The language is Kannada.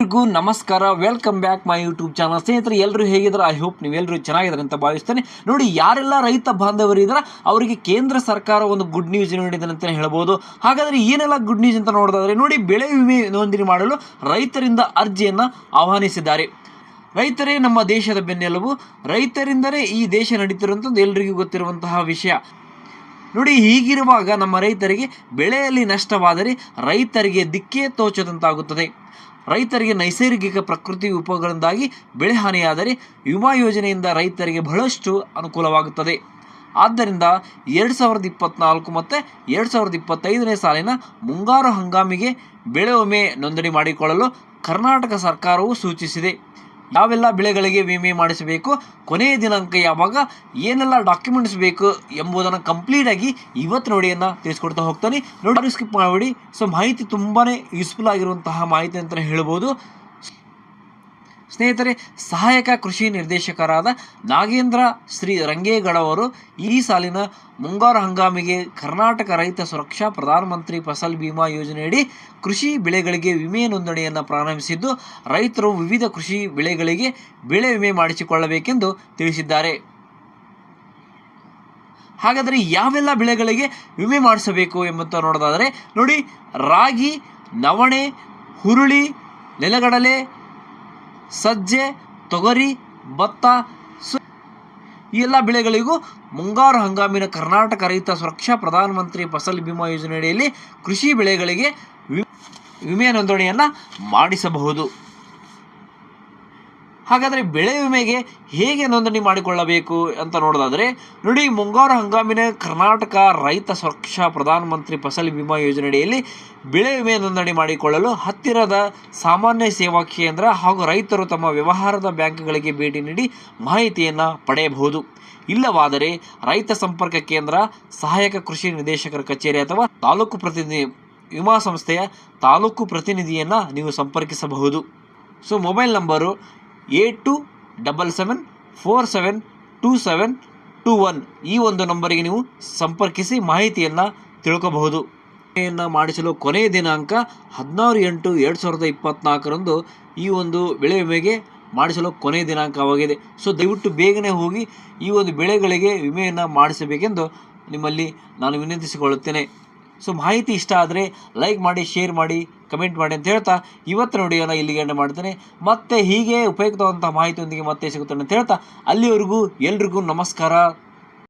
ಎಲ್ರಿಗೂ ನಮಸ್ಕಾರ. Welcome back my YouTube channel ಸ್ನೇಹಿತರೆ ಎಲ್ಲರೂ ಹೇಗಿದ್ದಾರೆ? ಐ ಹೋಪ್ ನೀವೆಲ್ಲರೂ ಚೆನ್ನಾಗಿದ್ದಾರೆ ಅಂತ ಭಾವಿಸ್ತೇನೆ. ನೋಡಿ, ಯಾರೆಲ್ಲ ರೈತ ಬಾಂಧವರು ಅವರಿಗೆ ಕೇಂದ್ರ ಸರ್ಕಾರ ಒಂದು ಗುಡ್ ನ್ಯೂಸ್ ನೀಡಿದೆ ಅಂತ ಹೇಳ್ಬೋದು. ಹಾಗಾದರೆ ಏನೆಲ್ಲ ಗುಡ್ ನ್ಯೂಸ್ ಅಂತ ನೋಡೋದಾದರೆ, ನೋಡಿ, ಬೆಳೆ ವಿಮೆ ನೋಂದಣಿ ಮಾಡಲು ರೈತರಿಂದ ಅರ್ಜಿಯನ್ನು ಆಹ್ವಾನಿಸಿದ್ದಾರೆ. ರೈತರೇ ನಮ್ಮ ದೇಶದ ಬೆನ್ನೆಲುಬು. ರೈತರಿಂದಲೇ ಈ ದೇಶ ನಡೀತಿರುವಂಥದ್ದು ಎಲ್ರಿಗೂ ಗೊತ್ತಿರುವಂತಹ ವಿಷಯ. ನೋಡಿ, ಹೀಗಿರುವಾಗ ನಮ್ಮ ರೈತರಿಗೆ ಬೆಳೆಯಲ್ಲಿ ನಷ್ಟವಾದರೆ ರೈತರಿಗೆ ದಿಕ್ಕೇ ತೋಚದಂತಾಗುತ್ತದೆ. ರೈತರಿಗೆ ನೈಸರ್ಗಿಕ ಪ್ರಕೃತಿ ವಿಪಗಳಿಂದಾಗಿ ಬೆಳೆ ಹಾನಿಯಾದರೆ ವಿಮಾ ಯೋಜನೆಯಿಂದ ರೈತರಿಗೆ ಬಹಳಷ್ಟು ಅನುಕೂಲವಾಗುತ್ತದೆ. ಆದ್ದರಿಂದ ಎರಡು ಸಾವಿರದ ಇಪ್ಪತ್ತ್ನಾಲ್ಕು ಮತ್ತು ಎರಡು ಸಾವಿರದ ಇಪ್ಪತ್ತೈದನೇ ಸಾಲಿನ ಮುಂಗಾರು ಹಂಗಾಮಿಗೆ ಬೆಳೆ ವಿಮೆ ನೋಂದಣಿ ಮಾಡಿಕೊಳ್ಳಲು ಕರ್ನಾಟಕ ಸರ್ಕಾರವು ಸೂಚಿಸಿದೆ. ಯಾವೆಲ್ಲ ಬೆಳೆಗಳಿಗೆ ವಿಮೆ ಮಾಡಿಸಬೇಕು. ಕೊನೆಯ ದಿನಾಂಕ ಯಾವಾಗ ಏನೆಲ್ಲ ಡಾಕ್ಯುಮೆಂಟ್ಸ್ ಬೇಕು ಎಂಬುದನ್ನು ಕಂಪ್ಲೀಟಾಗಿ ಇವತ್ತು ನೋಡಿಯನ್ನು ತಿಳಿಸ್ಕೊಡ್ತಾ ಹೋಗ್ತಾನೆ. ನೋಡಿ ಸ್ಕಿಪ್ ಮಾಡಿಬಿಡಿ ಸೊ ಮಾಹಿತಿ ತುಂಬಾ ಯೂಸ್ಫುಲ್ ಆಗಿರುವಂತಹ ಮಾಹಿತಿ ಅಂತಲೇ ಹೇಳ್ಬೋದು. ಸ್ನೇಹಿತರೆ, ಸಹಾಯಕ ಕೃಷಿ ನಿರ್ದೇಶಕರಾದ ನಾಗೇಂದ್ರ ಶ್ರೀ ರಂಗೇಗಡವರು ಈ ಸಾಲಿನ ಮುಂಗಾರು ಹಂಗಾಮಿಗೆ ಕರ್ನಾಟಕ ರೈತ ಸುರಕ್ಷಾ ಪ್ರಧಾನಮಂತ್ರಿ ಫಸಲ್ ಬಿಮಾ ಯೋಜನೆಯಡಿ ಕೃಷಿ ಬೆಳೆಗಳಿಗೆ ವಿಮೆ ನೋಂದಣಿಯನ್ನು ಪ್ರಾರಂಭಿಸಿದ್ದು, ರೈತರು ವಿವಿಧ ಕೃಷಿ ಬೆಳೆಗಳಿಗೆ ಬೆಳೆ ವಿಮೆ ಮಾಡಿಸಿಕೊಳ್ಳಬೇಕೆಂದು ತಿಳಿಸಿದ್ದಾರೆ. ಹಾಗಾದರೆ ಯಾವೆಲ್ಲ ಬೆಳೆಗಳಿಗೆ ವಿಮೆ ಮಾಡಿಸಬೇಕು ಎಂಬಂತ ನೋಡೋದಾದರೆ, ನೋಡಿ, ರಾಗಿ, ನವಣೆ, ಹುರುಳಿ, ನೆಲಗಡಲೆ ಸಜ್ಜೆ, ತೊಗರಿ, ಭತ್ತ ಈ ಎಲ್ಲ ಬೆಳೆಗಳಿಗೂ ಮುಂಗಾರು ಹಂಗಾಮಿನ ಕರ್ನಾಟಕ ರೈತ ಸುರಕ್ಷಾ ಪ್ರಧಾನಮಂತ್ರಿ ಫಸಲ್ ಬಿಮಾ ಯೋಜನೆಯಡಿಯಲ್ಲಿ ಕೃಷಿ ಬೆಳೆಗಳಿಗೆ ವಿಮೆ ನೋಂದಣಿಯನ್ನು ಮಾಡಿಸಬಹುದು. ಹಾಗಾದರೆ ಬೆಳೆ ವಿಮೆಗೆ ಹೇಗೆ ನೋಂದಣಿ ಮಾಡಿಕೊಳ್ಳಬೇಕು ಅಂತ ನೋಡೋದಾದರೆ, ನೋಡಿ ಮುಂಗಾರು ಹಂಗಾಮಿನ ಕರ್ನಾಟಕ ರೈತ ಸುರಕ್ಷಾ ಪ್ರಧಾನಮಂತ್ರಿ ಫಸಲ್ ಬಿಮಾ ಯೋಜನೆಯಡಿಯಲ್ಲಿ ಬೆಳೆ ವಿಮೆ ನೋಂದಣಿ ಮಾಡಿಕೊಳ್ಳಲು ಹತ್ತಿರದ ಸಾಮಾನ್ಯ ಸೇವಾ ಕೇಂದ್ರ ಹಾಗೂ ರೈತರು ತಮ್ಮ ವ್ಯವಹಾರದ ಬ್ಯಾಂಕ್ಗಳಿಗೆ ಭೇಟಿ ನೀಡಿ ಮಾಹಿತಿಯನ್ನು ಪಡೆಯಬಹುದು. ಇಲ್ಲವಾದರೆ ರೈತ ಸಂಪರ್ಕ ಕೇಂದ್ರ, ಸಹಾಯಕ ಕೃಷಿ ನಿರ್ದೇಶಕರ ಕಚೇರಿ ಅಥವಾ ತಾಲೂಕು ಪ್ರತಿನಿಧಿ ವಿಮಾ ಸಂಸ್ಥೆಯ ತಾಲೂಕು ಪ್ರತಿನಿಧಿಯನ್ನು ನೀವು ಸಂಪರ್ಕಿಸಬಹುದು. So, mobile number eight two double seven four seven two seven two one. ಈ ಒಂದು ನಂಬರಿಗೆ ನೀವು ಸಂಪರ್ಕಿಸಿ ಮಾಹಿತಿಯನ್ನು ತಿಳ್ಕೋಬಹುದು. ಮಾಡಿಸಲು ಕೊನೆಯ ದಿನಾಂಕ ಹದಿನಾರು ಎಂಟು ಎರಡು ಸಾವಿರದ ಇಪ್ಪತ್ತ್ನಾಲ್ಕರಂದು ಈ ಒಂದು ಬೆಳೆ ವಿಮೆಗೆ ಮಾಡಿಸಲು ಕೊನೆಯ ದಿನಾಂಕವಾಗಿದೆ. ಸೊ, ದಯವಿಟ್ಟು ಬೇಗನೆ ಹೋಗಿ ಈ ಒಂದು ಬೆಳೆಗಳಿಗೆ ವಿಮೆಯನ್ನು ಮಾಡಿಸಬೇಕೆಂದು ನಿಮ್ಮಲ್ಲಿ ನಾನು ವಿನಂತಿಸಿಕೊಳ್ಳುತ್ತೇನೆ. ಸೊ, ಮಾಹಿತಿ ಇಷ್ಟ ಆದರೆ ಲೈಕ್ ಮಾಡಿ, ಶೇರ್ ಮಾಡಿ. ಕಮೆಂಟ್ ಮಾಡಿ ಅಂತ ಹೇಳ್ತಾ ಇವತ್ತು ವಿಡಿಯೋನ ಇಲ್ಲಿಗೆ ಎಂಡ್ ಮಾಡ್ತೇನೆ. ಮತ್ತೆ ಹೀಗೆ ಉಪಯುಕ್ತವಂಥ ಮಾಹಿತಿಯೊಂದಿಗೆ ಮತ್ತೆ ಸಿಗುತ್ತೇನೆ ಅಂತ ಹೇಳ್ತಾ, ಅಲ್ಲಿವರೆಗೂ ಎಲ್ರಿಗೂ ನಮಸ್ಕಾರ.